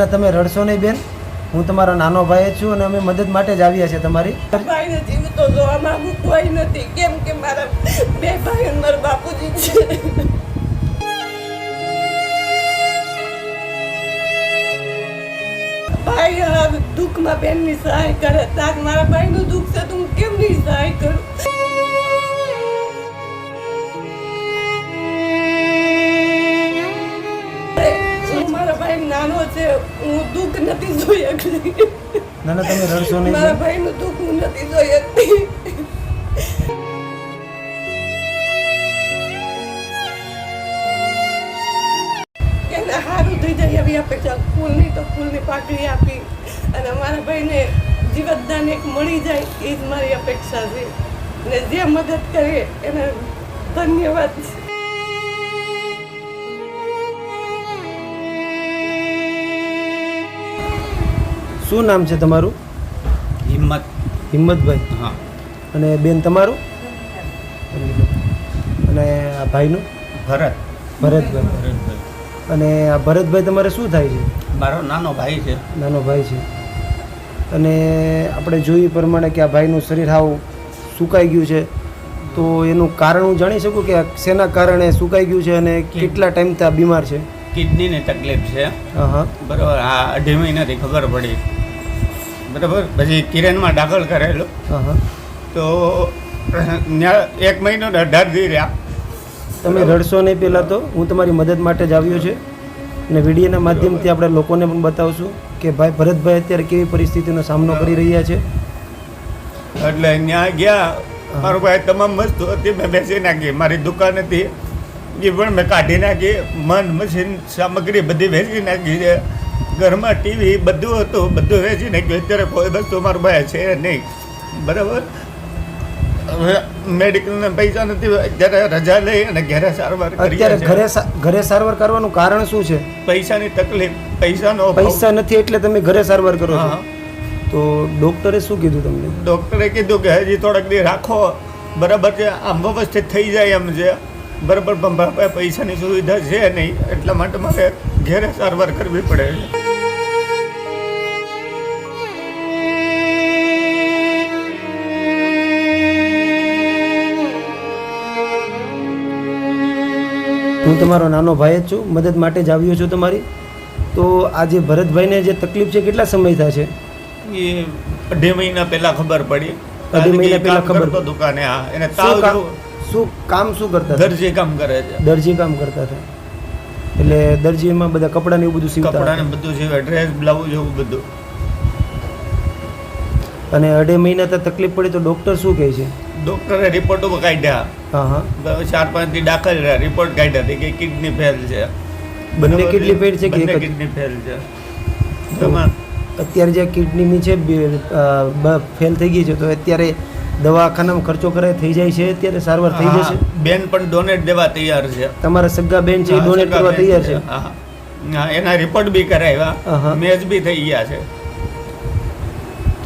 ના ના તમે રડશો નહીં બેન. હું તમારો નાનો ભાઈ છું અને અમે મદદ માટે જ આવ્યા છે તમારી. ભાઈને જીવતો જોવા માંગુ કોઈ નથી. કેમ કે મારા બે ભાઈ અંદર બાપુજી છે. ભાઈ દુઃખમાં બેનની સહાય કરે. તાર મારા ભાઈનું દુઃખ છે તો હું કેમ નહીં સહાય કરું? દુઃખ નથી જોઈ શકતી ના ના તમે રડશો નહીં. મારા ભાઈનું દુઃખ હું નથી જોઈ શકતી એને સારું થઈ જાય એવી અપેક્ષા. ફૂલની તો ફૂલની પાકડી આપી. અને મારા ભાઈને જીવતદાન એક મળી જાય એ જ મારી અપેક્ષા છે. અને જે મદદ કરે એને ધન્યવાદ શું નામ છે તમારું? હિંમત. હિંમતભાઈ. હા. અને બેન તમારું? અને આ ભાઈનું? ભરત. ભરતભાઈ. ભરતભાઈ. અને આ ભરતભાઈ તમારે શું થાય છે? મારો નાનો ભાઈ છે. નાનો ભાઈ છે. અને આપણે જોયું પ્રમાણે કે આ ભાઈનું શરીર હાવ સુકાઈ ગયું છે. તો એનું કારણ હું જાણી શકું કે આ શેના કારણે સુકાઈ ગયું છે અને કેટલા ટાઈમથી આ બીમાર છે? કિડનીની તકલીફ છે. બરાબર હા. બરાબર. આ અઢી મહિનાથી ખબર પડી. બરાબર? પછી કિરણમાં દાખલ કરેલો. તો એક મહિનો ને અઢાર દી રહ્યા. તમે રડશો નહીં પહેલાં તો હું તમારી મદદ માટે જ આવ્યો છે. અને વિડીયોના માધ્યમથી આપણે લોકોને પણ બતાવશું કે ભાઈ ભરતભાઈ અત્યારે કેવી પરિસ્થિતિનો સામનો કરી રહ્યા છે. એટલે ત્યાં ગયા. મારો ભાઈ તમામ વસ્તુ હતી મેં બેસી નાખી. મારી દુકાન હતી. એ પણ મેં કાઢી નાખી. મન મશીન સામગ્રી બધી વેચી નાખી છે. ઘરમાં ટીવી બધું હતું બધું વેચી નાખ્યું. અત્યારે કોઈ વસ્તુ મારો ભાઈ છે નહીં. બરાબર? હવે મેડિકલના પૈસા નથી અત્યારે રજા લઈ અને ઘરે સારવાર અત્યારે ઘરે ઘરે સારવાર કરવાનું કારણ શું છે? પૈસાની તકલીફ પૈસાનો પૈસા નથી એટલે તમે ઘરે સારવાર કરો છો? તો ડોક્ટરે શું કીધું તમને? ડૉક્ટરે કીધું કે હજી થોડાક દી રાખો. બરાબર છે? આમ વ્યવસ્થિત થઈ જાય એમ છે. બરાબર પણ પૈસાની સુવિધા છે નહીં. એટલા માટે મારે ઘેરે સારવાર કરવી પડે. છે હું તમારો નાનો ભાઈ જ છું મદદ માટે જ આવ્યો છું તમારી. તો આજે ભરતભાઈને જે તકલીફ છે કેટલા સમય થાય છે? એ અઢી મહિના પહેલા ખબર પડી. અઢી મહિના પહેલાં ખબર દુકાને હા. એને તાવ શું કામ શું કરતા દરજી કામ કરે છે. દરજી કામ કરતા હતા. એટલે દરજીમાં બધા કપડાં ને એવું બધું સીવતા કપડાને બધું સીવે ડ્રેસ બ્લાઉઝ એવું બધું. અને અઢી મહિના તો તકલીફ પડી તો ડોક્ટર શું કહે છે? ડૉક્ટરે રિપોર્ટો કાઢ્યા. ચાર પાંચથી દાખલ રહ્યા. રિપોર્ટ કાઢ્યા હતી કે કિડની ફેલ છે. બંને કિડની ફેલ છે કે? કિડની ફેલ છે. અત્યારે જે કિડનીની છે ફેલ થઈ ગઈ છે તો અત્યારે દવાખાનામાં ખર્ચો કરે થઈ જાય છે અત્યારે સારવાર થઈ જશે? બેન પણ ડોનેટ દેવા તૈયાર છે. તમારા સગા બેન છે ડોનેટ કરવા તૈયાર છે. હા, એના રિપોર્ટ બી કરાવ્યા. મેચ બી થઈ ગયા છે.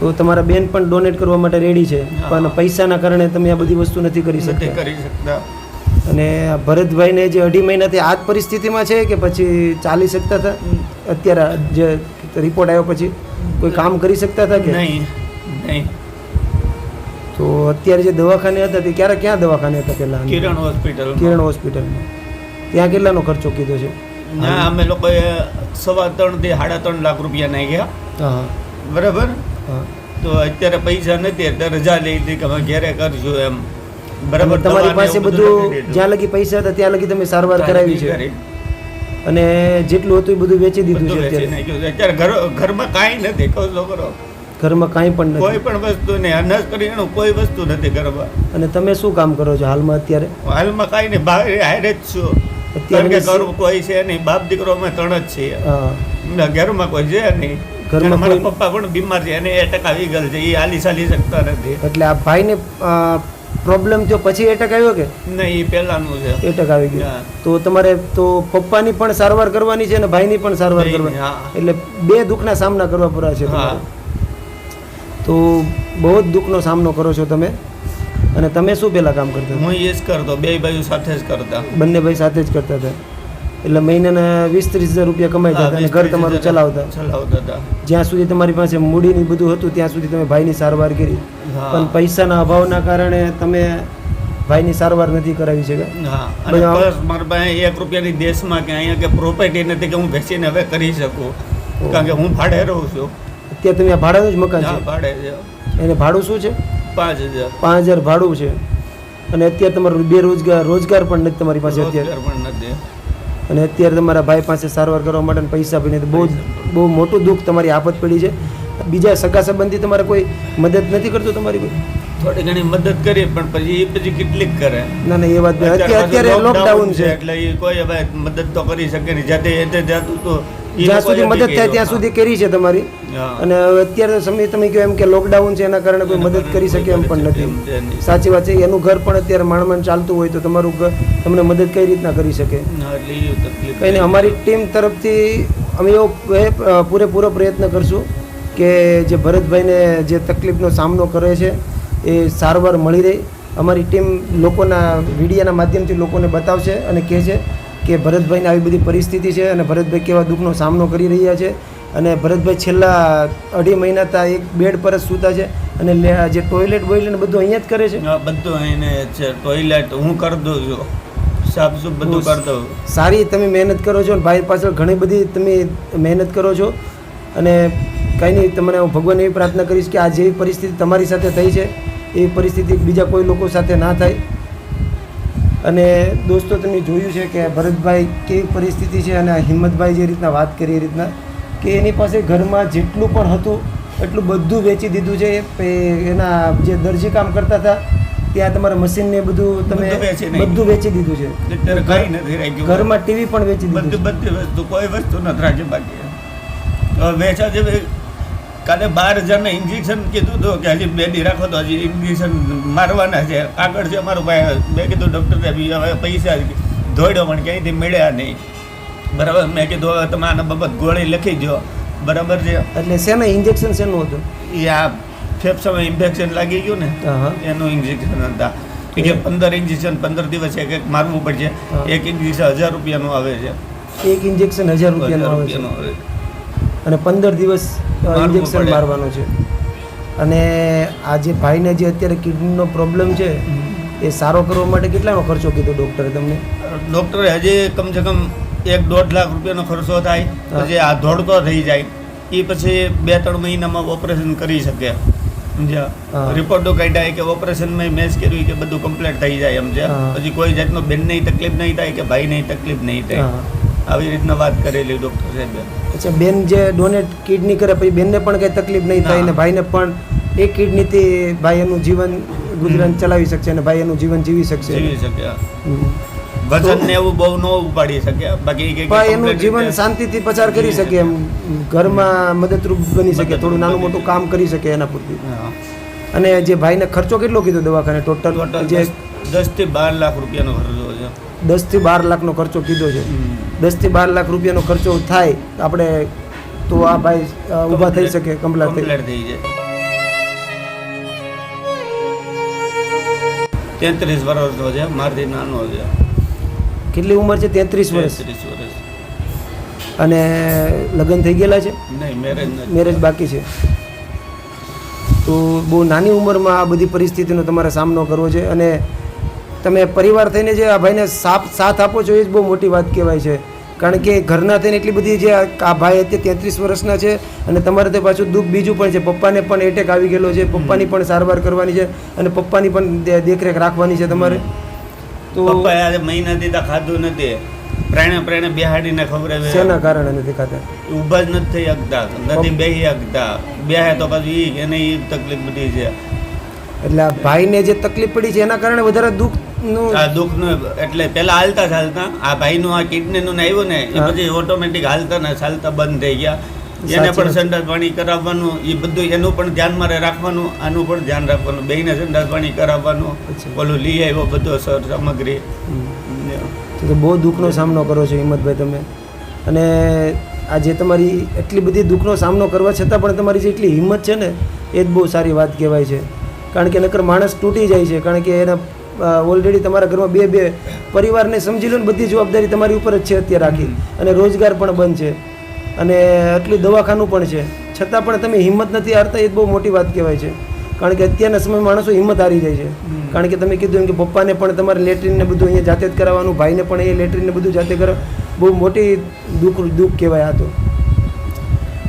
તો તમારા બેન પણ ડોનેટ કરવા માટે રેડી છે. પણ પૈસાના કારણે તમે આ બધી વસ્તુ નથી કરી શકતા. કરી શકતા. અને ભરતભાઈને જે અઢી મહિનાથી આ જ પરિસ્થિતિમાં છે કે પછી ચાલી શકતા હતા? અત્યારે જે રિપોર્ટ આવ્યો પછી કોઈ કામ કરી શકતા હતા કે? નહીં નહીં. તો અત્યારે જે દવાખાને હતા તે ક્યારે ક્યાં દવાખાને હતા પહેલા કિરણ હોસ્પિટલ કિરણ હોસ્પિટલમાં ત્યાં કેટલાનો ખર્ચો કીધો છે? ના અમે લોકોએ સવા ત્રણથી સાડા ત્રણ લાખ રૂપિયા નાખ્યા. બરાબર? તો અત્યારે પૈસા નથી એટલે રજા લઈ હતી કે અમે ઘેરે કરશું એમ. બરાબર તમારી પાસે બધું જ્યાં લગી પૈસા હતા ત્યાં લગી તમે સારવાર કરાવી છે. અને જેટલું હતું એ બધું વેચી દીધું છે અત્યારે. અત્યારે ઘર- ઘરમાં કાંઈ નથી કહો છોકરો ઘરમાં કાંઈ પણ કોઈ પણ વસ્તુ નહીં. અનાજ કરિયાણું કોઈ વસ્તુ નથી ઘરમાં. અને તમે શું કામ કરો છો હાલમાં અત્યારે? હાલમાં કાંઈ નહીં બહાર હારે જ છું. અત્યારે ઘર કોઈ છે નહીં. બાપ દીકરો અમે ત્રણ જ છીએ. હા. ના, ઘરમાં કોઈ છે નહીં. ઘરમાં મારા પપ્પા પણ બીમાર છે અને એટક આવી ગયેલ છે એ હાલી ચાલી શકતા નથી. એટલે આ ભાઈને પ્રોબ્લેમ થયો પછી એટક આવ્યો કે? નહીં એ પહેલાનું છે. એટક આવી ગયો. તો તમારે તો પપ્પાની પણ સારવાર કરવાની છે અને ભાઈની પણ સારવાર કરવાની. એટલે બે દુઃખના સામના કરવા પૂરા છે તો બહુ જ દુઃખનો સામનો કરો છો તમે. અને તમે શું પહેલાં કામ કરતા હું એ જ કરતો બે ભાઈઓ સાથે જ કરતા. બંને ભાઈ સાથે જ કરતા હતા. એટલે મહિનાના વીસ ત્રીસ હજાર રૂપિયા કમાઈ જતા અને ઘર તમારું ચલાવતા. ચલાવતા હતા. જ્યાં સુધી તમારી પાસે મૂડીની બધું હતું ત્યાં સુધી તમે ભાઈની સારવાર કરી. પણ પૈસાના અભાવના કારણે તમે ભાઈની સારવાર નથી કરાવી શક્યા. પ્લસ મારા પાસે એક રૂપિયાની દેશમાં કે અહીંયા કે પ્રોપર્ટી નથી કે હું બેસીને હવે કરી શકું. કારણ કે હું ભાડે રહું છું. અત્યારે તમે ભાડાનું જ મકાન છે? ભાડે છે. એને ભાડું શું છે? પાંચ હજાર. પાંચ હજાર ભાડું છે. અને અત્યારે તમારું બેરોજગાર રોજગાર પણ નથી તમારી પાસે અત્યારે. પણ નથી. અને અત્યારે તમારા ભાઈ પાસે સારવાર કરવા માટે પૈસા બી નથી બહુ બહુ મોટું દુઃખ તમારી આફત પડી છે. બીજા સગા સંબંધી તમારે કોઈ મદદ નથી કરતું તમારી કોઈ? થોડી ઘણી મદદ કરી પણ પછી એ પછી કેટલીક કરે. ના ના એ વાત. અત્યારે લોકડાઉન છે. એટલે એ કોઈ હવે મદદ તો કરી શકે નહીં. જાતે એ જાતું તો જ્યાં સુધી મદદ થાય ત્યાં સુધી કરી છે તમારી. અને અત્યારે સમય તમે કહો એમ કે લોકડાઉન છે એના કારણે કોઈ મદદ કરી શકે એમ પણ નથી. સાચી વાત છે એનું ઘર પણ અત્યારે માંડ ચાલતું હોય તો તમારું ઘર તમને મદદ કઈ રીતના કરી શકે? કંઈ અમારી ટીમ તરફથી અમે એવો પૂરેપૂરો પ્રયત્ન કરશું કે જે ભરતભાઈને જે તકલીફનો સામનો કરે છે એ સારવાર મળી રહે. અમારી ટીમ લોકોના મીડિયાના માધ્યમથી લોકોને બતાવશે અને કહે છે કે ભરતભાઈને આવી બધી પરિસ્થિતિ છે અને ભરતભાઈ કેવા દુઃખનો સામનો કરી રહ્યા છે અને ભરતભાઈ છેલ્લા અઢી મહિના તા એક બેડ પર જ સૂતા છે અને જે ટોયલેટ બોયલેટ બધું અહીંયા જ કરે છે? બધું અહીંને છે. ટોયલેટ હું કરી દઉં છું. સાફ સુફ બધું કરી દઉં. સારી તમે મહેનત કરો છો અને ભાઈ પાછળ ઘણી બધી તમે મહેનત કરો છો અને કંઈ નહીં તમને હું ભગવાન એવી પ્રાર્થના કરીશ કે આ જેવી પરિસ્થિતિ તમારી સાથે થઈ છે એવી પરિસ્થિતિ બીજા કોઈ લોકો સાથે ના થાય. અને દોસ્તો તમે જોયું છે કે ભરતભાઈ કેવી પરિસ્થિતિ છે અને હિંમતભાઈ જે રીતના વાત કરી એ રીતના કે એની પાસે ઘરમાં જેટલું પણ હતું એટલું બધું વેચી દીધું છે. એના જે દરજી કામ કરતા હતા ત્યાં તમારા મશીન ને બધું તમે બધું વેચી દીધું છે. ઘરમાં ટીવી પણ વેચી દીધું બધી બધી વસ્તુ કોઈ વસ્તુ નથી રાખી બાકી. વેચા જેવી કાલે બાર હજારને ઇન્જેક્શન કીધું હતું કે હજી બે દી રાખો તો હજી ઇન્જેક્શન મારવાના છે. આગળ છે અમારું ભાઈ મેં કીધું ડૉક્ટરને બી હવે પૈસા ધોઈડો પણ ક્યાંયથી મળ્યા નહીં. બરાબર? મેં કીધું હવે તમે આના બાબત ગોળી લખી દો બરાબર છે? એટલે શેના ઇન્જેક્શન શેનું હતું? એ આ ફેફસામાં ઇન્ફેક્શન લાગી ગયું ને એનું ઇન્જેક્શન હતા. કે પંદર ઇન્જેક્શન પંદર દિવસે એક એક મારવું પડશે. એક ઇન્જેક્શન હજાર રૂપિયાનું આવે છે. એક ઇન્જેક્શન હજાર રૂપિયાનું આવે છે. અને પંદર દિવસ ઇન્જેક્શન મારવાનું છે. અને આ જે ભાઈને જે અત્યારે કિડનીનો પ્રોબ્લેમ છે એ સારો કરવા માટે કેટલાનો ખર્ચો કીધો ડૉક્ટરે તમને? ડૉક્ટરે હજી કમસે કમ એક દોઢ લાખ રૂપિયાનો ખર્ચો થાય. પછી આ દોડતો થઈ જાય. એ પછી બે ત્રણ મહિનામાં ઓપરેશન કરી શકે. સમજ્યા? રિપોર્ટો કાઢ્યા કે ઓપરેશનમાં મેચ કર્યું કે બધું કમ્પ્લીટ થઈ જાય હા. પછી કોઈ જાતનો બેનને તકલીફ નહીં થાય કે ભાઈને તકલીફ નહીં થાય. આવી રીતના વાત કરેલી ડૉક્ટર સાહેબે. અચ્છા બેન જે ડોનેટ કિડની કરે પછી બેનને પણ કંઈ તકલીફ નહીં થાય અને ને ભાઈને પણ એ કિડનીથી ભાઈ એનું જીવન ગુજરાન ચલાવી શકશે અને ભાઈ એનું જીવન જીવી શકશે. જીવી શકે. વજન ને એવું બહુ ન ઉપાડી શકે બાકી પણ એનું જીવન શાંતિથી પસાર કરી શકે એમ. ઘરમાં મદદરૂપ બની શકે થોડું નાનું મોટું કામ કરી શકે એના પૂરતી. અને જે ભાઈને ખર્ચો કેટલો કીધો દવાખાને ટોટલ ટોટલ જે દસથી બાર લાખ રૂપિયાનો ખર્ચો છે દસથી બાર લાખનો ખર્ચો કીધો છે. દસથી બાર લાખ રૂપિયાનો ખર્ચો થાય આપણે તો આ ભાઈ ઊભા થઈ શકે કમ્પ્લેટ થઈ જાય. તેત્રીસ વર્ષનો છે મારથી નાનો છે. કેટલી ઉંમર છે? તેત્રીસ વર્ષ વર્ષ અને લગ્ન થઈ ગયેલા છે? નહીં મેરેજ મેરેજ બાકી છે. તો બહુ નાની ઉંમરમાં આ બધી પરિસ્થિતિનો તમારે સામનો કરવો છે અને તમે પરિવાર થઈને જે આ ભાઈને સાપ સાથ આપો છો એ જ બહુ મોટી વાત કહેવાય છે. કારણ કે ઘરના થઈને એટલી બધી જે આ ભાઈ અત્યારે તેત્રીસ વર્ષના છે અને તમારે તે પાછું દુઃખ બીજું પણ છે. પપ્પાને પણ એટેક આવી ગયેલો છે. પપ્પાની પણ સારવાર કરવાની છે અને પપ્પાની પણ દેખરેખ રાખવાની છે તમારે. તો આજે મહિના દીધા ખાધું નથી. પ્રાણે પ્રાણે બેહાડીને ખબર શેના કારણે નથી ખાતા ઊભા જ નથી થઈ શકતા નથી બેહી શકતા બેહે તો પછી એને એ તકલીફ બધી છે. એટલે આ ભાઈને જે તકલીફ પડી છે એના કારણે વધારે દુઃખનું આ દુઃખનું એટલે પેલા હાલતા ચાલતા આ ભાઈનું આ કિડનીનું ને આવ્યું ને એ. પછી ઓટોમેટિક હાલતા ને ચાલતા બંધ થઈ ગયા. એને પણ. સંડાસ પાણી કરાવવાનું એ બધું એનું પણ ધ્યાન મારે રાખવાનું આનું પણ ધ્યાન રાખવાનું બેયને સંડાસ પાણી કરાવવાનું પેલું ઓલું લઈ આવ્યો બધો સર સામગ્રી. તો બહુ દુઃખનો સામનો કરો છો હિંમતભાઈ તમે. અને આ જે તમારી એટલી બધી દુઃખનો સામનો કરવા છતાં પણ તમારી જે એટલી હિંમત છે ને એ જ બહુ સારી વાત કહેવાય છે. કારણ કે નકર માણસ તૂટી જાય છે. કારણ કે એના ઓલરેડી તમારા ઘરમાં બે બે પરિવારને સમજી લો ને બધી જવાબદારી તમારી ઉપર જ છે અત્યારે રાખી. અને રોજગાર પણ બંધ છે. અને આટલી દવાખાનું પણ છે. છતાં પણ તમે હિંમત નથી હારતા, એ બહુ મોટી વાત કહેવાય છે. કારણ કે અત્યારના સમયમાં માણસો હિંમત હારી જાય છે. કારણ કે તમે કીધું એમ કે પપ્પાને પણ તમારે લેટરિનને બધું અહીંયા જાતે જ કરાવવાનું, ભાઈને પણ એ લેટરિનને બધું જાતે કરાવ બહુ મોટી દુઃખ દુઃખ કહેવાય આ તો.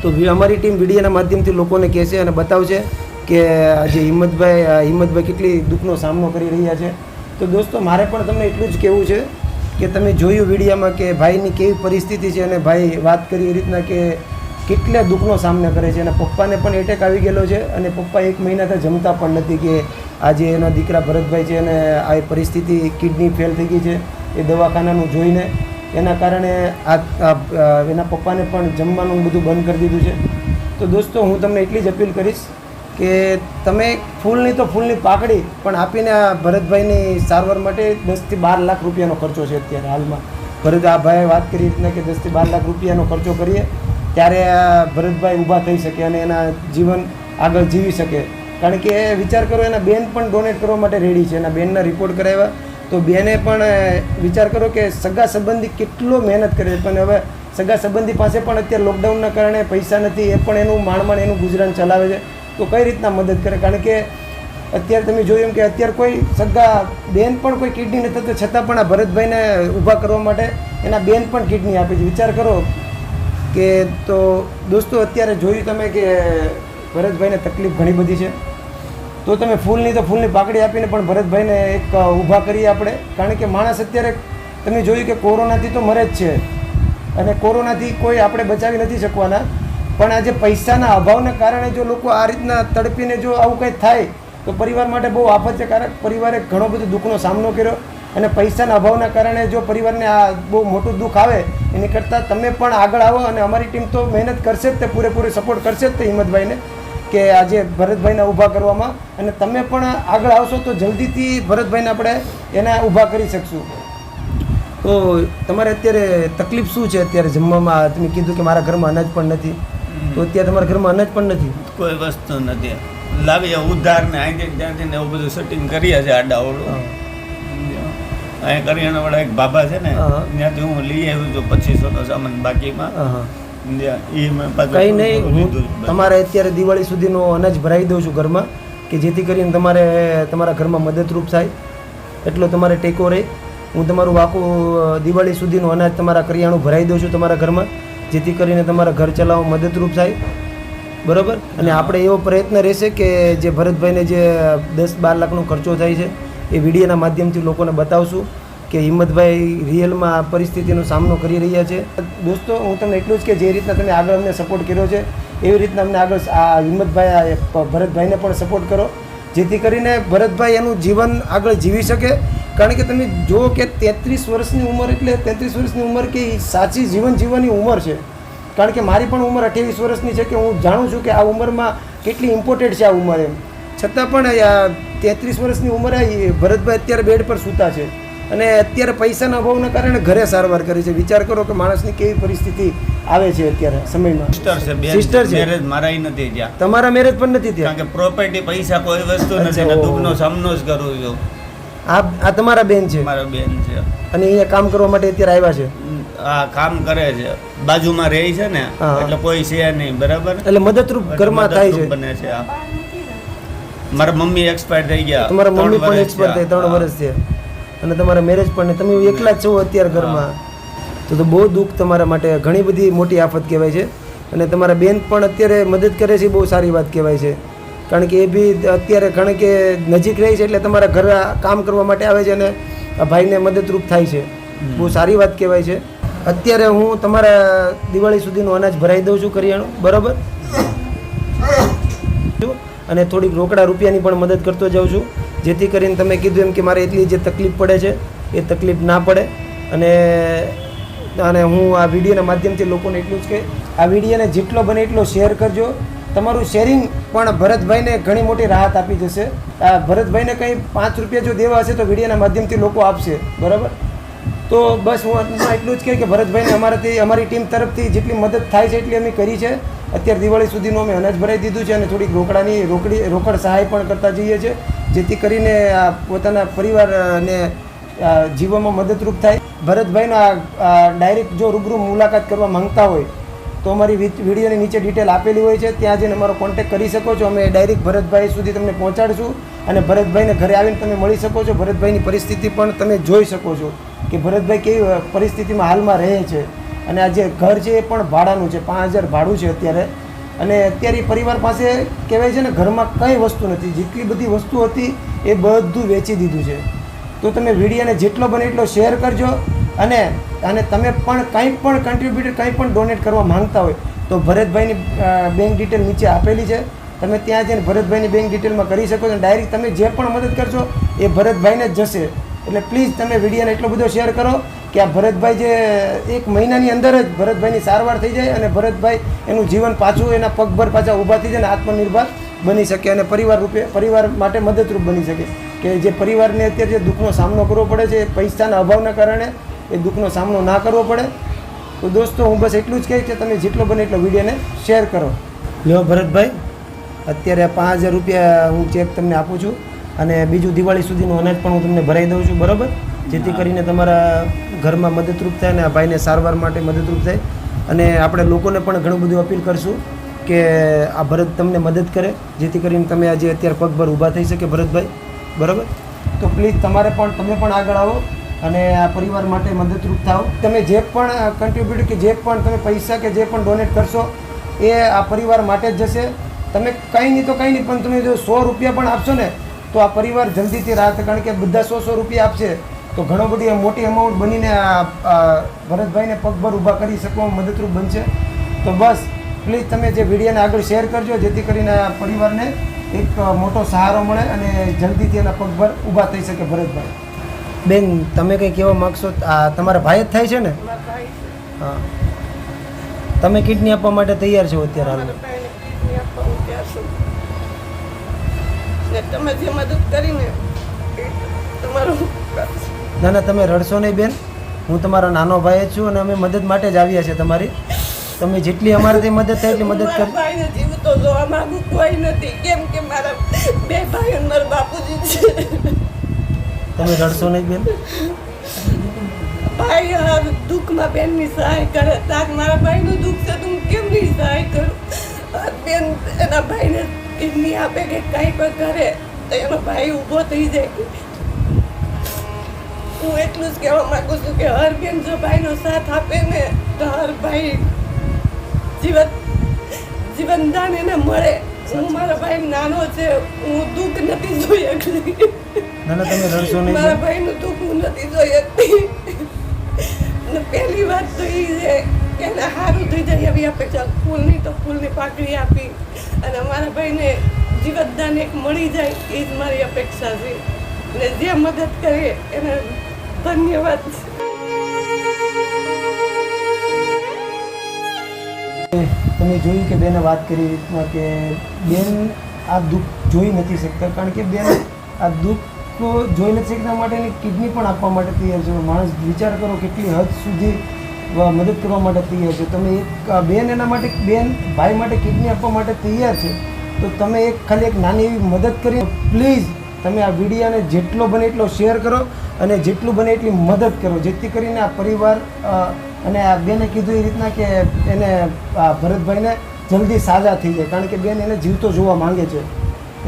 તો અમારી ટીમ વિડીયોના માધ્યમથી લોકોને કહેશે અને બતાવશે. કે આજે હિંમતભાઈ હિંમતભાઈ કેટલી દુઃખનો સામનો કરી રહ્યા છે. તો દોસ્તો, મારે પણ તમને એટલું જ કહેવું છે કે તમે જોયું વિડીયામાં કે ભાઈની કેવી પરિસ્થિતિ છે અને ભાઈ વાત કરી એ રીતના કે કેટલા દુઃખનો સામનો કરે છે. અને પપ્પાને પણ એટેક આવી ગયેલો છે અને પપ્પા એક મહિનાથી જમતા પણ નથી કે આજે એના દીકરા ભરતભાઈ છે અને આ પરિસ્થિતિ કિડની ફેલ થઈ ગઈ છે એ દવાખાનાનું જોઈને. એના કારણે આ, એના પપ્પાને પણ જમવાનું બધું બંધ કરી દીધું છે. તો દોસ્તો, હું તમને એટલી જ અપીલ કરીશ કે તમે ફૂલની તો ફૂલની પાકડી, પણ આપીને આ ભરતભાઈની સારવાર માટે દસથી બાર લાખ રૂપિયાનો ખર્ચો છે અત્યારે હાલમાં. ભરત, આ ભાઈએ વાત કરી રીતના કે દસથી બાર લાખ રૂપિયાનો ખર્ચો કરીએ, ત્યારે આ ભરતભાઈ ઊભા થઈ શકે અને એના જીવન આગળ જીવી શકે. કારણ કે વિચાર કરો, એના બેન પણ ડોનેટ કરવા માટે રેડી છે. એના બેનના રિપોર્ટ કરાવ્યા. તો બેને પણ વિચાર કરો કે સગા સંબંધી કેટલો મહેનત કરે છે. પણ હવે સગા સંબંધી પાસે પણ અત્યારે લોકડાઉનના કારણે પૈસા નથી, એ પણ એનું માંડ એનું ગુજરાન ચલાવે છે. તો કઈ રીતના મદદ કરે? કારણ કે અત્યારે તમે જોયું કે અત્યારે કોઈ સગા, બેન પણ કોઈ કિડની નથી થતું છતાં પણ આ ભરતભાઈને ઊભા કરવા માટે એના બેન પણ કિડની આપે છે. વિચાર કરો કે તો દોસ્તો, અત્યારે જોયું તમે કે ભરતભાઈને તકલીફ ઘણી બધી છે. તો તમે ફૂલની તો ફૂલની પાકડી આપીને પણ ભરતભાઈને એક ઊભા કરીએ આપણે. કારણ કે માણસ અત્યારે તમે જોયું કે કોરોનાથી તો મરે જ છે. અને કોરોનાથી કોઈ આપણે બચાવી નથી શકવાના. પણ આજે પૈસાના અભાવના કારણે જો લોકો આ રીતના તડપીને જો આવું કંઈ થાય, તો પરિવાર માટે બહુ આફત પરિવારે ઘણો બધો દુઃખનો સામનો કર્યો અને પૈસાના અભાવના કારણે જો પરિવારને આ બહુ મોટું દુઃખ આવે, એની કરતાં તમે પણ આગળ આવો અને અમારી ટીમ તો મહેનત કરશે જ તે, પૂરેપૂરી સપોર્ટ કરશે જ તે હિંમતભાઈને કે આજે ભરતભાઈને ઊભા કરવામાં. અને તમે પણ આગળ આવશો તો જલ્દીથી ભરતભાઈને આપણે એને ઊભા કરી શકશું. તો તમારે અત્યારે તકલીફ શું છે અત્યારે જમવામાં? તમે કીધું કે મારા ઘરમાં અનાજ પણ નથી. તો અત્યારે તમારા ઘરમાં અનાજ પણ નથી? કોઈ વસ્તુ નથી. લાવીએ ઉધાર ને આજે ત્યાંથી ને એવું બધું સેટિંગ કરીએ છે આડાઓળું અહીંયા કરિયાણાવાળા એક બાબા છે ને ત્યાંથી હું લઈ આવ્યો છું પચીસોનો સામાન બાકીમાં. કંઈ નહીં હું તમારે અત્યારે દિવાળી સુધીનો અનાજ ભરાઈ દઉં છું ઘરમાં કે જેથી કરીને તમારે તમારા ઘરમાં મદદરૂપ થાય. એટલો તમારે ટેકો રહે. હું તમારું આખું દિવાળી સુધીનું અનાજ તમારા કરિયાણું ભરાઈ દઉં છું તમારા ઘરમાં. જેથી કરીને તમારા ઘર ચલાવવા મદદરૂપ થાય. બરાબર? અને આપણે એવો પ્રયત્ન રહેશે કે જે ભરતભાઈને જે દસ બાર લાખનો ખર્ચો થાય છે, એ વિડીયોના માધ્યમથી લોકોને બતાવશું કે હિંમતભાઈ રિયલમાં પરિસ્થિતિનો સામનો કરી રહ્યા છે. દોસ્તો, હું તમને એટલું જ કે જે રીતના તમે આગળ અમને સપોર્ટ કર્યો છે, એવી રીતના અમને આગળ આ હિંમતભાઈ, ભરતભાઈને પણ સપોર્ટ કરો. જેથી કરીને ભરતભાઈ એનું જીવન આગળ જીવી શકે કારણ કે તમે જુઓ કે તેત્રીસ વર્ષની ઉંમર એટલે તેત્રીસ વર્ષની ઉંમર કે સાચી જીવન જીવવાની ઉંમર છે. કારણ કે મારી પણ ઉંમર અઠ્યાવીસ વર્ષની છે કે હું જાણું છું કે આ ઉંમરમાં કેટલી ઇમ્પોર્ટેન્ટ છે આ ઉંમર એમ. છતાં પણ તેત્રીસ વર્ષની ઉંમરે ભરતભાઈ અત્યારે બેડ પર સૂતા છે. અને અત્યારે પૈસાના અભાવના કારણે ઘરે સારવાર કરે છે. વિચાર કરો કે માણસની કેવી પરિસ્થિતિ આવે છે અત્યારે સમયમાં. સિસ્ટર છે મેરેજ મારાય નથી ત્યાં. તમારા મેરેજ પણ નથી ત્યાં? કારણ કે પ્રોપર્ટી પૈસા કોઈ વસ્તુ નથી દુઃખનો સામનો જ કરું છું. આ આ તમારા બેન છે? મારા બેન છે. અને અહીંયા કામ કરવા માટે અત્યારે આવ્યા છે? આ કામ કરે છે. બાજુમાં રહે છે ને એટલે કોઈ છે નહીં બરાબર? એટલે મદદરૂપ ઘરમાં થાય છે. બને છે આ મારા મમ્મી એક્સપાયર થઈ ગયા તમારા મમ્મી પણ એક્સપાયર થઈ ત્રણ વર્ષ છે અને તમારા મેરેજ પણ. તમે એકલા જ છો અત્યારે ઘરમાં? તો તો બહુ દુઃખ તમારા માટે ઘણી બધી મોટી આફત કહેવાય છે. અને તમારા બેન પણ અત્યારે મદદ કરે છે બહુ સારી વાત કહેવાય છે. કારણ કે એ બી અત્યારે ઘણે કે નજીક રહી છે એટલે તમારા ઘર કામ કરવા માટે આવે છે અને આ ભાઈને મદદરૂપ થાય છે. બહુ સારી વાત કહેવાય છે. અત્યારે હું તમારા દિવાળી સુધીનું અનાજ ભરાઈ દઉં છું કરિયાણું બરાબર? અને થોડીક રોકડા રૂપિયાની પણ મદદ કરતો જાઉં છું. જેથી કરીને તમે કીધું એમ કે મારે એટલી જે તકલીફ પડે છે એ તકલીફ ના પડે. અને અને હું આ વિડીયોના માધ્યમથી લોકોને એટલું જ કે આ વિડીયોને જેટલો બને એટલો શેર કરજો. તમારું શેરિંગ પણ ભરતભાઈને ઘણી મોટી રાહત આપી જશે. ભરતભાઈને કંઈ પાંચ રૂપિયા જો દેવા હશે તો વિડીયોના માધ્યમથી લોકો આપશે. બરાબર? તો બસ હું અંતમાં એટલું જ કહે કે ભરતભાઈને અમારાથી, અમારી ટીમ તરફથી જેટલી મદદ થાય છે એટલી અમે કરી છે. અત્યારે દિવાળી સુધીનું અમે અનાજ ભરાઈ દીધું છે અને થોડીક રોકડાની, રોકડી, રોકડ સહાય પણ કરતા જઈએ છીએ. જેથી કરીને આ પોતાના પરિવારને જીવવામાં મદદરૂપ થાય. ભરતભાઈનો આ ડાયરેક્ટ જો રૂબરૂ મુલાકાત કરવા માંગતા હોય તો અમારી વિડીયોની નીચે ડિટેલ આપેલી હોય છે. ત્યાં જઈને અમારો કોન્ટેક્ટ કરી શકો છો. અમે ડાયરેક્ટ ભરતભાઈ સુધી તમને પહોંચાડશું અને ભરતભાઈને ઘરે આવીને તમે મળી શકો છો. ભરતભાઈની પરિસ્થિતિ પણ તમે જોઈ શકો છો કે ભરતભાઈ કેવી પરિસ્થિતિમાં હાલમાં રહે છે. અને આ જે ઘર છે એ પણ ભાડાનું છે. પાંચ હજાર ભાડું છે અત્યારે. અને અત્યારે પરિવાર પાસે કહેવાય છે ને, ઘરમાં કંઈ વસ્તુ નથી. જેટલી બધી વસ્તુ હતી એ બધું વેચી દીધું છે. તો તમે વિડીયોને જેટલો બને એટલો શેર કરજો. અને અને તમે પણ કંઈ પણ કન્ટ્રીબ્યુટર કંઈ પણ ડોનેટ કરવા માંગતા હોય, તો ભરતભાઈની બેંક ડિટેલ નીચે આપેલી છે. તમે ત્યાં જઈને ભરતભાઈની બેંક ડિટેલમાં કરી શકો છો ડાયરેક્ટ તમે જે પણ મદદ કરશો, એ ભરતભાઈને જ જશે. એટલે પ્લીઝ તમે વિડીયોને એટલો બધો શેર કરો કે આ ભરતભાઈ જે, એક મહિનાની અંદર જ ભરતભાઈની સારવાર થઈ જાય અને ભરતભાઈ એનું જીવન પાછું એના પગભર પાછા ઊભા થઈ જાય અને આત્મનિર્ભર બની શકે અને પરિવાર રૂપે, પરિવાર માટે મદદરૂપ બની શકે. કે જે પરિવારને અત્યારે જે દુઃખનો સામનો કરવો પડે છે પૈસાના અભાવના કારણે એ દુઃખનો સામનો ના કરવો પડે. તો દોસ્તો હું બસ એટલું જ કહીશ કે તમે જેટલો બને એટલો વિડીયોને શેર કરો. લ્યો ભરતભાઈ અત્યારે પાંચ હજાર રૂપિયા હું ચેક તમને આપું છું અને બીજું દિવાળી સુધીનું અનાજ પણ હું તમને ભરાઈ દઉં છું બરાબર? જેથી કરીને તમારા ઘરમાં મદદરૂપ થાય અને આ ભાઈને સારવાર માટે મદદરૂપ થાય. અને આપણે લોકોને પણ ઘણું બધું અપીલ કરશું કે આ ભરત તમને મદદ કરે જેથી કરીને તમે આજે અત્યારે પગભર ઊભા થઈ શકે ભરતભાઈ. બરાબર? તો પ્લીઝ તમારે પણ તમે પણ આગળ આવો. અને આ પરિવાર માટે મદદરૂપ થાઓ. તમે જે પણ કન્ટ્રીબ્યુટ કે જે પણ તમે પૈસા કે જે પણ ડોનેટ કરશો, એ આ પરિવાર માટે જ જશે. તમે કંઈ નહીં તો કંઈ નહીં, પણ તમે જો સો રૂપિયા પણ આપશો ને, તો આ પરિવાર જલ્દીથી રાહત, કારણ કે બધા સો સો રૂપિયા આપશે. તો ઘણો બધી મોટી અમાઉન્ટ બનીને આ આ ભરતભાઈને પગભર ઊભા કરી શકવામાં મદદરૂપ બનશે. તો બસ પ્લીઝ તમે જે વિડીયોને આગળ શેર કરજો, જેથી કરીને આ પરિવારને એક મોટો સહારો મળે અને જલ્દીથી એના પગભર ઊભા થઈ શકે ભરતભાઈ. બેન તમે કંઈ કહેવા માગશો? આ તમારા ભાઈ જ થાય છે ને? હા. તમે કિડની આપવા માટે તૈયાર છો અત્યારે હાલ? તમે જે મદદ કરીને તમારું ના ના તમે રડશો નહીં બેન. હું તમારો નાનો ભાઈ જ છું અને અમે મદદ માટે જ આવ્યા છે તમારી. તમે જેટલી અમારાથી મદદ થાય એટલી મદદ કરો. જીવતો જોવા માંગુ કોઈ નથી. કેમ કે મારા બે ભાઈ મારા બાપુજી છે. તમે રડશો નહીં બેન? ભાઈ દુઃખમાં બેનની સહાય કરે. તાક મારા ભાઈનું દુઃખ છે તો હું કેમ નહીં સહાય કરું? બેન એના ભાઈને કિડની આપે કે કંઈ પણ કરે તો એનો ભાઈ ઊભો થઈ જાય. હું એટલું જ કહેવા માંગુ છું કે હર બેન જો ભાઈનો સાથ આપે ને તો હર ભાઈ જીવન જીવનદાન એને મળે. હું મારા ભાઈ નાનો છે હું દુઃખ નથી જોઈ શકતી. ના ના તમે રડશો નહીં મારા ભાઈનું દુઃખ હું નથી જોઈ હતી પહેલી વાત તો એ છે કે એને સારું થઈ જાય એવી અપેક્ષા. ફૂલની તો ફૂલની પાકડી આપી. અને મારા ભાઈને જીવતદાન એક મળી જાય એ જ મારી અપેક્ષા છે. અને જે મદદ કરે એને ધન્યવાદ. તમે જોયું કે બેને વાત કરી રીતના કે બેન આ દુઃખ જોઈ નથી શકતા કારણ કે બેન આ દુઃખ જોઈ નથી શકતા માટેની કિડની પણ આપવા માટે તૈયાર છે. માણસ વિચાર કરો કેટલી હદ સુધી મદદ કરવા માટે તૈયાર છે. તમે એક બેન એના માટે, બેન ભાઈ માટે કિડની આપવા માટે તૈયાર છે. તો તમે એક, ખાલી એક નાની એવી મદદ કરી પ્લીઝ તમે આ વિડીયોને જેટલો બને એટલો શેર કરો અને જેટલું બને એટલી મદદ કરો. જેથી કરીને આ પરિવાર અને આ બેને કીધું એ રીતના કે એને આ ભરતભાઈને જલ્દી સાજા થઈ જાય. કારણ કે બેન એને જીવતો જોવા માંગે છે.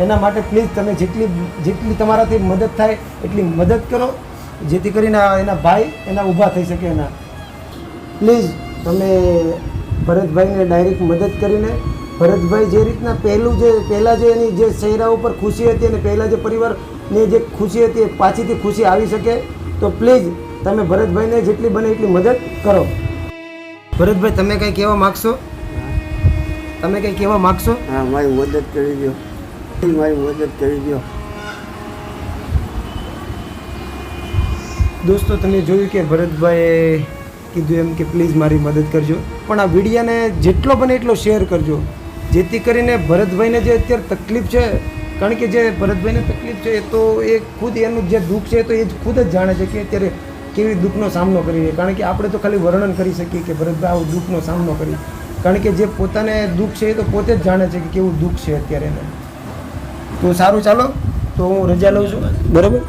એના માટે પ્લીઝ તમે જેટલી જેટલી તમારાથી મદદ થાય, એટલી મદદ કરો. જેથી કરીને એના ભાઈ એના ઊભા થઈ શકે એના. પ્લીઝ તમે ભરતભાઈને ડાયરેક્ટ મદદ કરીને, ભરતભાઈ જે રીતના પહેલું જે પહેલાં જે એની જે ચહેરા ઉપર ખુશી હતી અને પહેલાં જે પરિવારની જે ખુશી હતી એ પાછીથી ખુશી આવી શકે. તો પ્લીઝ તમે ભરતભાઈને જેટલી બને એટલી મદદ કરો. ભરતભાઈ, તમે કંઈ કહેવા માગશો? તમે કંઈ કહેવા માગશો? હા, મારી મદદ કરી દો. મારી દોસ્તો, તમે જોયું કે ભરતભાઈએ કીધું એમ કે પ્લીઝ મારી મદદ કરજો. પણ આ વિડીયાને જેટલો બને એટલો શેર કરજો. જેથી કરીને ભરતભાઈને જે અત્યારે તકલીફ છે, કારણ કે જે ભરતભાઈને તકલીફ છે, એ તો એ ખુદ એનું જે દુઃખ છે તો એ ખુદ જ જાણે છે કે અત્યારે કેવી દુઃખનો સામનો કરી રહી કારણ કે આપણે તો ખાલી વર્ણન કરી શકીએ કે ભરતભાઈ આવું દુઃખનો સામનો કરી. કારણ કે જે પોતાને દુઃખ છે, એ તો પોતે જ જાણે છે કે કેવું દુઃખ છે અત્યારે એને. તો સારું ચાલો તો હું રજા લઉં છું. બરાબર?